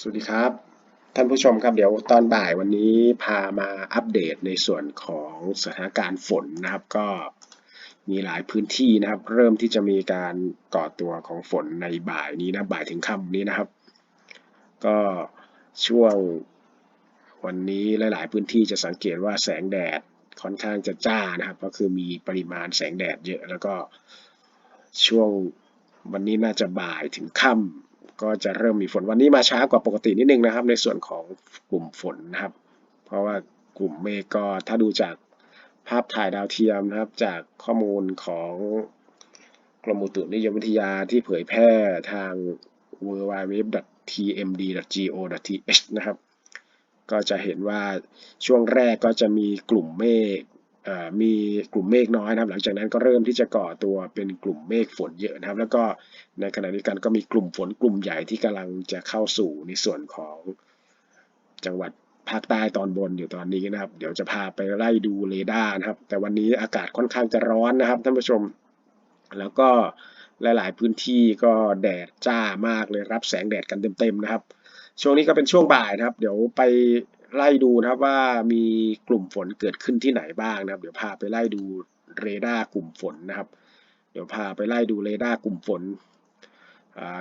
สวัสดีครับ ท่านผู้ชมครับเดี๋ยวตอนบ่ายวันนี้พามาอัปเดตในส่วนของสถานการณ์ฝนนะครับ ก็มีหลายพื้นที่นะครับ เริ่มที่จะมีการก่อตัวของฝนในบ่ายนี้นะบ่ายถึงค่ำนี้นะครับ ก็ช่วงวันนี้หลาย ๆ พื้นที่จะสังเกตว่าแสงแดดค่อนข้างจะจ้านะครับ ก็คือมีปริมาณแสงแดดเยอะ แล้วก็ช่วงวันนี้น่าจะบ่ายถึงค่ำ ก็จะเริ่มมีฝนวันนี้มาช้ากว่าปกตินิดนึงนะครับ ในส่วนของกลุ่มฝนนะครับ เพราะว่ากลุ่มเมฆก็ถ้าดูจากภาพถ่ายดาวเทียมนะครับ จากข้อมูลของกรมอุตุนิยมวิทยาที่เผยแพร่ทาง w w w t m d g o t h นะครับ ก็จะเห็นว่าช่วงแรกก็จะมีกลุ่มเมฆ มีกลุ่มเมฆน้อยนะครับ หลังจากนั้นก็เริ่มที่จะก่อตัวเป็นกลุ่มเมฆฝนเยอะนะครับ แล้วก็ในขณะนี้กันก็มีกลุ่มฝนกลุ่มใหญ่ที่กำลังจะเข้าสู่ในส่วนของจังหวัดภาคใต้ตอนบนอยู่ตอนนี้นะครับ เดี๋ยวจะพาไปไล่ดูเรดาร์นะครับ แต่วันนี้อากาศค่อนข้างจะร้อนนะครับท่านผู้ชม แล้วก็หลาย ๆ พื้นที่ก็แดดจ้ามากเลยรับแสงแดดกันเต็ม ๆ นะครับ ช่วงนี้ก็เป็นช่วงบ่ายนะครับ เดี๋ยวไป ไล่ดูนะครับว่ามีกลุ่มฝนเกิดขึ้นที่ไหนบ้างนะครับ เดี๋ยวพาไปไล่ดูเรดาร์กลุ่มฝนนะครับ เดี๋ยวพาไปไล่ดูเรดาร์กลุ่มฝน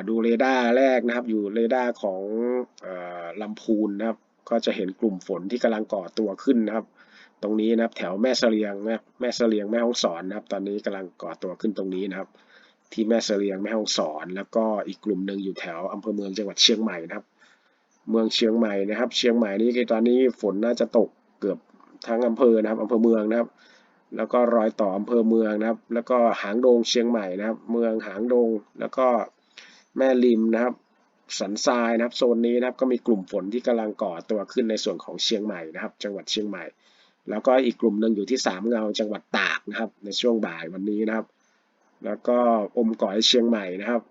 ดูเรดาร์แรกนะครับ อยู่เรดาร์ของลำพูนนะครับ ก็จะเห็นกลุ่มฝนที่กำลังก่อตัวขึ้นนะครับ ตรงนี้นะครับแถวแม่เสลียงนะแม่เสลียงแม่ฮ่องสอนนะครับ ตอนนี้กำลังก่อตัวขึ้นตรงนี้นะครับ ที่แม่เสลียงแม่ฮ่องสอน แล้วก็อีกกลุ่มหนึ่งอยู่แถวอำเภอเมืองจังหวัดเชียงใหม่นะครับ เมืองเชียงใหม่นะครับ เชียงใหม่นี่ตอนนี้ฝนน่าจะตกเกือบทั้งอำเภอนะครับอำเภอเมืองนะครับ แล้วก็รอยต่ออำเภอเมืองนะครับ แล้วก็หางดงเชียงใหม่นะครับ เมืองหางดง แล้วก็แม่ริมนะครับ สันทรายนะครับโซนนี้นะครับก็มีกลุ่มฝนที่กำลังก่อตัวขึ้นในส่วนของเชียงใหม่นะครับ จังหวัดเชียงใหม่ แล้วก็อีกกลุ่มหนึ่งอยู่ที่สามเงาจังหวัดตากนะครับ ในช่วงบ่ายวันนี้นะครับ แล้วก็อมก่อยเชียงใหม่นะครับ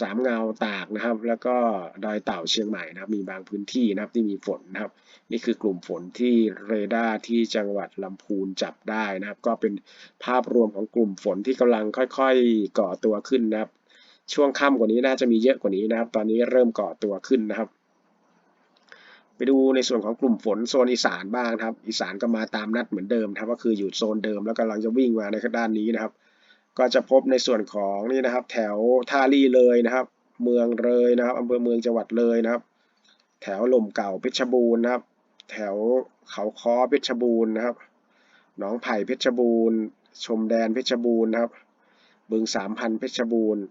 สามเงาตากนะครับ แล้วก็ดอยเต่าเชียงใหม่นะครับ มีบางพื้นที่นะครับที่มีฝนนะครับ นี่คือกลุ่มฝนที่เรดาร์ที่จังหวัดลำพูนจับได้นะครับ ก็เป็นภาพรวมของกลุ่มฝนที่กำลังค่อยๆ ก่อตัวขึ้นนะครับ ช่วงค่ำกว่านี้น่าจะมีเยอะกว่านี้นะครับ ตอนนี้เริ่มก่อตัวขึ้นนะครับ ไปดูในส่วนของกลุ่มฝนโซนอีสานบ้างครับ อีสานก็มาตามนัดเหมือนเดิมครับ ก็คืออยู่โซนเดิมแล้วกำลังจะวิ่งมาในด้านนี้นะครับ ก็จะพบในส่วนของนี่นะครับ แถวท่าลี่เลยนะครับ เมืองเลยนะครับอำเภอเมืองจังหวัดเลยนะครับ แถวหล่มเก่าเพชรบูรณ์นะครับ แถวเขาค้อเพชรบูรณ์นะครับหนองไผ่เพชรบูรณ์ ชมแดนเพชรบูรณ์นะครับ บึงสามพันเพชรบูรณ์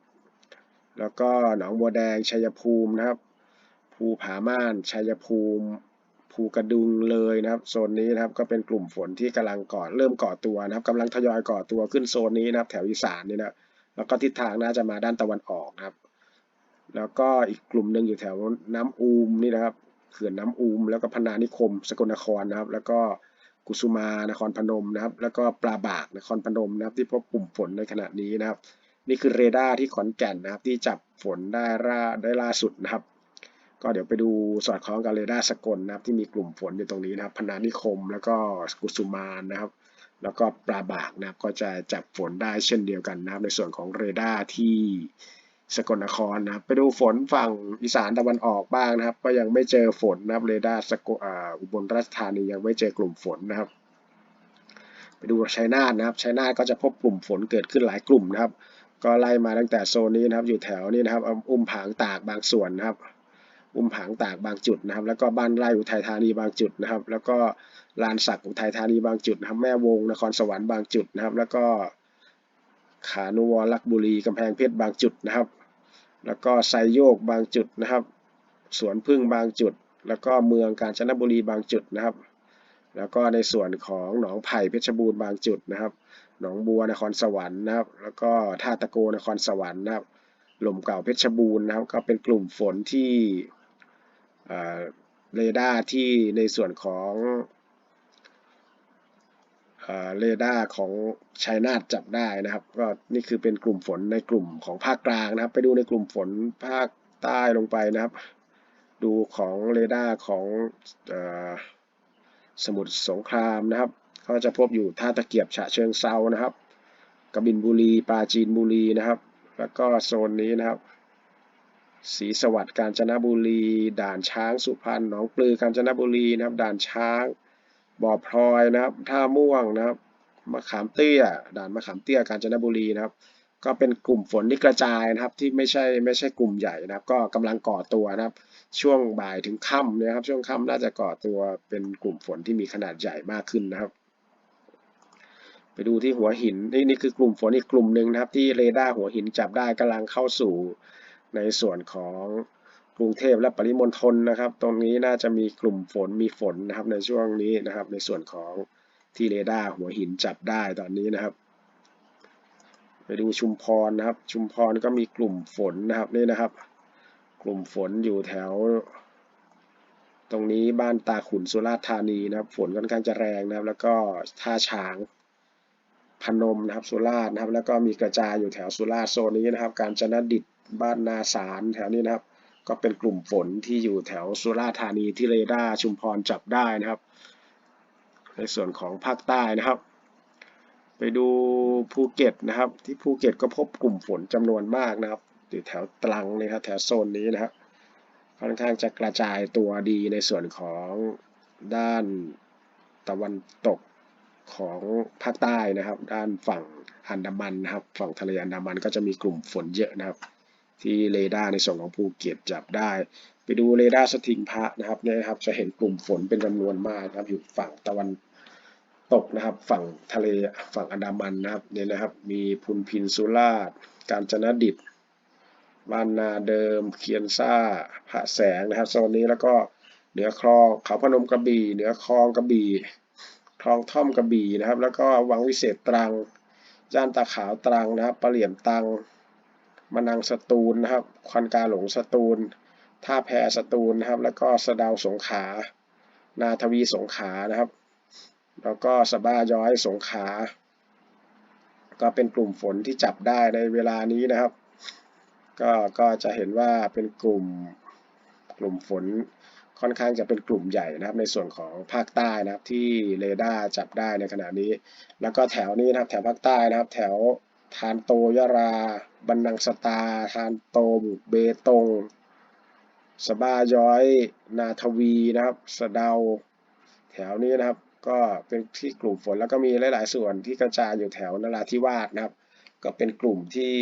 แล้วก็หนองบัวแดงชัยภูมินะครับ ภูผาม่านชัยภูมิ ภูกระดุงเลยนะครับโซนนี้นะครับก็เป็นกลุ่มฝนที่กำลังก่อเริ่มก่อตัวนะครับกำลังทยอยก่อตัวขึ้นโซนนี้นะครับ แถวอีสานนี่นะแล้วก็ทิศทางน่าจะมาด้านตะวันออกนะครับ แล้วก็อีกกลุ่มหนึ่งอยู่แถวน้ำอูมนี่นะครับเขื่อนน้ำอูม แล้วก็พนานิคม สกลนครนะครับ แล้วก็กุสุมานครพนมนะครับ แล้วก็ปลาบากนครพนมนะครับ ที่พบกลุ่มฝนในขณะนี้นะครับ นี่คือเรดาร์ที่ขอนแก่นนะครับ ที่จับฝนได้ล่าได้ล่าสุดนะครับ ก็เดี๋ยวไปดูสอดคล้องกับเรดาร์สกลนะครับ ที่มีกลุ่มฝนอยู่ตรงนี้นะครับพนานิคม แล้วก็กุสุมานนะครับ แล้วก็ปลาบากนะครับ ก็จะจับฝนได้เช่นเดียวกันนะครับ ในส่วนของเรดาร์ที่สกลนครนะครับ ไปดูฝนฝั่งอีสานตะวันออกบ้างนะครับ ก็ยังไม่เจอฝนนะครับเรดาร์สกอุบลราชธานียังไม่เจอกลุ่มฝนนะครับ ไปดูชัยนาทนะครับชัยนาทก็จะพบกลุ่มฝนเกิดขึ้นหลายกลุ่มนะครับ ก็ไล่มาตั้งแต่โซนนี้นะครับ อยู่แถวนี้นะครับอุ้มผางตากบางส่วนนะครับ อุ้มผางตากบางจุดนะครับ แล้วก็บ้านไร่อุทัยธานีบางจุดนะครับ แล้วก็ลานสักอุทัยธานีบางจุดนะครับ แม่วงนครสวรรค์บางจุดนะครับ แล้วก็ขานุวรลักบุรีกำแพงเพชรบางจุดนะครับ แล้วก็ไซโยกบางจุดนะครับ สวนพึ่งบางจุด แล้วก็เมืองกาญจนบุรีบางจุดนะครับ แล้วก็ในส่วนของหนองไผ่เพชรบูรณ์บางจุดนะครับ หนองบัวนครสวรรค์นะครับ แล้วก็ท่าตะโกนครสวรรค์นะครับหล่มเก่าเพชรบูรณ์นะครับ ก็เป็นกลุ่มฝนที่ เรดาร์ที่ในส่วนของเรดาร์ของชัยนาทจับได้นะครับ ก็นี่คือเป็นกลุ่มฝนในกลุ่มของภาคกลางนะครับ ไปดูในกลุ่มฝนภาคใต้ลงไปนะครับ ดูของเรดาร์ของสมุทรสงครามนะครับเขาจะพบอยู่ท่าตะเกียบฉะเชิงเซานะครับกบินบุรีปราจีนบุรีนะครับ แล้วก็โซนนี้นะครับ ศรีสวัสดิ์กาญจนบุรี ด่านช้างสุพรรณหนองปลือกาญจนบุรีนะครับ ด่านช้าง บ่อพลอยนะครับ ท่าม่วงนะครับ มะขามเตี้ย ด่านมะขามเตี้ยกาญจนบุรีนะครับ ก็เป็นกลุ่มฝนที่กระจายนะครับ ที่ไม่ใช่ไม่ใช่กลุ่มใหญ่นะครับ ก็กำลังก่อตัวนะครับ ช่วงบ่ายถึงค่ำนะครับ ช่วงค่ำน่าจะก่อตัวเป็นกลุ่มฝนที่มีขนาดใหญ่มากขึ้นนะครับไปดูที่หัวหินนี่นี่คือกลุ่มฝนอีกกลุ่มหนึ่งนะครับ ที่เรดาร์หัวหินจับได้กำลังเข้าสู่ ในส่วนของกรุงเทพและปริมณฑลนะครับ ตรงนี้น่าจะมีกลุ่มฝนมีฝนนะครับในช่วงนี้นะครับ ในส่วนของที่เรดาร์หัวหินจับได้ตอนนี้นะครับ ไปดูชุมพรนะครับ ชุมพรก็มีกลุ่มฝนนะครับนี่นะครับ กลุ่มฝนอยู่แถว ตรงนี้บ้านตาขุนสุราษฎร์ธานีนะครับ ฝนค่อนข้างจะแรงนะครับ แล้วก็ท่าช้างพนมนะครับสุราษฎร์นะครับ แล้วก็มีกระจายอยู่แถวสุราษฎร์โซนนี้นะครับ การจนดิต บ้านนาสารแถวนี้นะครับ ก็เป็นกลุ่มฝนที่อยู่แถวสุราษฎร์ธานีที่เรดาร์ชุมพรจับได้นะครับ ในส่วนของภาคใต้นะครับ ไปดูภูเก็ตนะครับ ที่ภูเก็ตก็พบกลุ่มฝนจำนวนมากนะครับอยู่แถวตรังนะครับแถวโซนนี้นะครับค่อนข้างจะกระจายตัวดีในส่วนของด้านตะวันตกของภาคใต้นะครับ ด้านฝั่งอันดามันนะครับ ฝั่งทะเลอันดามันก็จะมีกลุ่มฝนเยอะนะครับ ที่เรดาร์ในส่วนของภูเก็ตจับได้ ไปดูเรดาร์สถิงพระนะครับเนี่ยนะครับ จะเห็นกลุ่มฝนเป็นจำนวนมากนะครับอยู่ฝั่งตะวันตกนะครับ ฝั่งทะเลฝั่งอันดามันนะครับเนี่ยนะครับ มีพุนพินสุราษฎร์กาญจนดิตบ้านนาเดิม เคียนซ่าพระแสงนะครับโซนนี้แล้วก็เหนือคลองเขาพนมกระบี่เหนือคลองกระบี่คลองท่อมกระบี่นะครับ แล้วก็วังวิเศษตรังย่านตาขาวตรังนะครับปะเหลี่ยมตรัง มะนังสตูลนะครับควันกาหลงสตูล ท่าแพสตูลนะครับ แล้วก็สะดาวสงขา นาทวีสงขานะครับ แล้วก็สะบ้าย้อยสงขา ก็เป็นกลุ่มฝนที่จับได้ในเวลานี้นะครับ ก็ก็จะเห็นว่าเป็นกลุ่มกลุ่มฝนค่อนข้างจะเป็นกลุ่มใหญ่นะครับ ในส่วนของภาคใต้นะครับที่เรดาร์จับได้ในขณะนี้ แล้วก็แถวนี้นะครับแถวภาคใต้นะครับ แถวทานโตยรา บันนังสตาทานโตมเบตง สบาย้อย นาทวีนะครับ สะเดา แถวนี้นะครับ ก็เป็นที่กลุ่มฝนแล้วก็มีหลาย ๆ ส่วนที่กระจายอยู่แถวนราธิวาสนะครับ ก็เป็นกลุ่มที่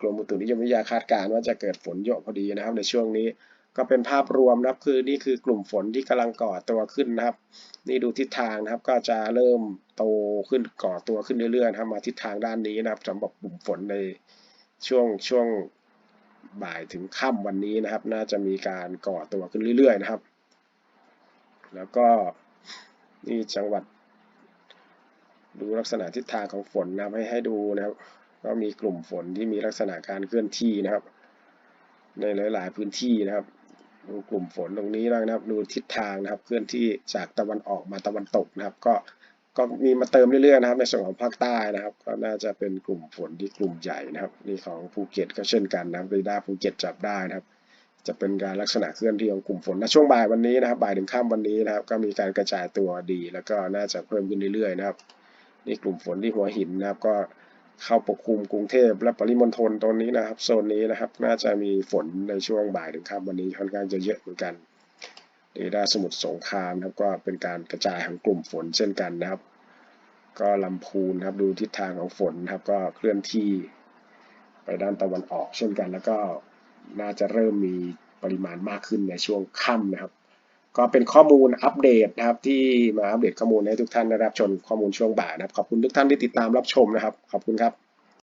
กรมอุตุนิยมวิทยาคาดการณ์ว่าจะเกิดฝนเยอะพอดีนะครับ ในช่วงนี้ก็เป็นภาพรวมนะครับคือนี่คือกลุ่มฝนที่กำลังก่อตัวขึ้นนะครับ นี่ดูทิศทางนะครับก็จะเริ่มโตขึ้นก่อตัวขึ้นเรื่อยๆนะครับมาทิศทางด้านนี้นะครับสำหรับกลุ่มฝนใน ช่วงช่วงบ่ายถึงค่ำวันนี้นะครับ น่าจะมีการก่อตัวขึ้นเรื่อยๆนะครับ แล้วก็นี่จังหวัด ดูลักษณะทิศทางของฝนนะให้ให้ดูนะครับ ก็มีกลุ่มฝนที่มีลักษณะการเคลื่อนที่นะครับ ในหลายๆพื้นที่นะครับ ดูกลุ่มฝนตรงนี้บ้างนะครับ ดูทิศทางนะครับ เคลื่อนที่จากตะวันออกมาตะวันตกนะครับ ก็ ก็มีมาเติมเรื่อยๆนะครับ ในส่วนของภาคใต้นะครับ ก็น่าจะเป็นกลุ่มฝนที่กลุ่มใหญ่นะครับนี่ของภูเก็ตก็เช่นกันนะครับเรดาร์ภูเก็ตจับได้นะครับ จะเป็นการลักษณะเคลื่อนที่ของกลุ่มฝนณช่วงบ่ายวันนี้นะครับบ่ายถึงค่ำวันนี้นะครับ ก็มีการกระจายตัวดี แล้วก็น่าจะเพิ่มขึ้นเรื่อยๆนะครับนี่กลุ่มฝนที่หัวหินนะครับ ก็เข้าปกคลุมกรุงเทพและปริมณฑลตรงนี้นะครับโซนนี้นะครับ น่าจะมีฝนในช่วงบ่ายถึงค่ำวันนี้ค่อนข้างจะเยอะเหมือนกัน เรดาร์สมุทรสงครามนะครับก็เป็นการกระจายของกลุ่มฝนเช่นกันนะครับ ก็ลำพูนครับดูทิศทางของฝนนะครับก็เคลื่อนที่ไปด้านตะวันออกเช่นกัน แล้วก็น่าจะเริ่มมีปริมาณมากขึ้นในช่วงค่ำนะครับ ก็เป็นข้อมูลอัปเดตนะครับ ที่มาอัปเดตข้อมูลให้ทุกท่านได้รับชมข้อมูลช่วงบ่ายนะครับขอบคุณทุกท่านที่ติดตามรับชมนะครับ ขอบคุณครับ